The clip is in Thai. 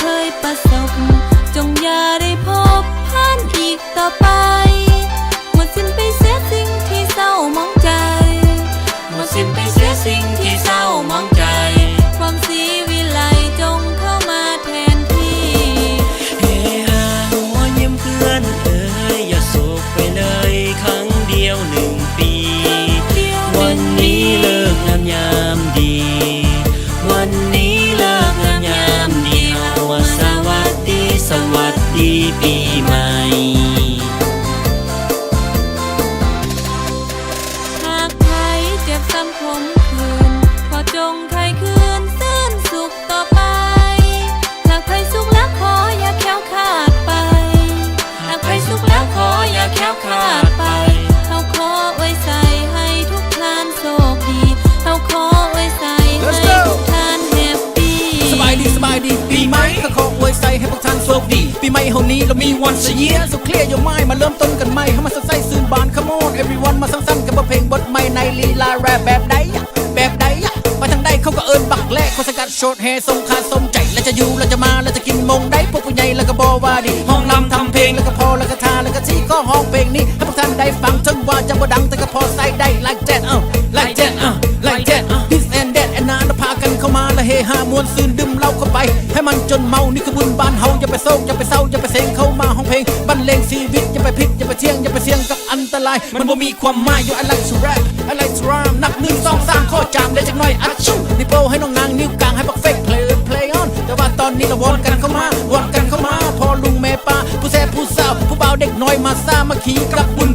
เคยประสบ จงอย่าได้พบผ่านอีกต่อไป ปีใหม่ หากใครเจ็บซ้ำผมคืน ขอจงไท เฮานี้เรามีวันเสียสุเคลียร์อยู่ไม่มาเริ่มต้นกันใหม่ให้มันสดใสซื่นบานขโมน everyone มาสั้นๆกับบทเพลงบทใหม่ในลีลาแรปแบบใดแบบใดไปทางใดเขาก็เอินบักแลกคนสกัดโชดแห่ทรงคาสมใจแล้วจะอยู่แล้วจะมาแล้วจะกินมงได้พวกผู้ใหญ่แล้วก็บอว่าดีห้องลำทำเพลงแล้วก็พอแล้วก็ทาแล้วก็ที่ก็ห้องเพลงนี้ให้พวกท่านได้ฟังถึงว่าจะบ่ดังแต่ก็พอใส่ได้ like that เอ้า like that เอ้า like that เอ้า เข้ามาและเฮามวนซื่นดื่มเหล้าเข้าไป ให้มันจนเมานี่คือบุญบ้านเฮาอย่าไปโศกอย่าไปเศร้าอย่าไปเซ็งเข้ามาห้องเพลงบรรเลงชีวิตอย่าไปพิษอย่าไปเที่ยงอย่าไปเสี่ยงกับอันตราย มันบ่มีความหมายอยู่ I like to rap I like to rhyme นับหนึ่งสองสามข้อจามได้จักหน่อยอัดชุนี่โปรให้น้องนางนิ้วกลางให้ปักเฟก play play on แต่ว่าตอนนี้เราวนกันเข้ามาวนกันเข้ามา พอลุงแม่ป้าผู้แซ่ผู้สาวผู้บ่าวเด็กน้อยมาซ่ามาขี่กลับบุญ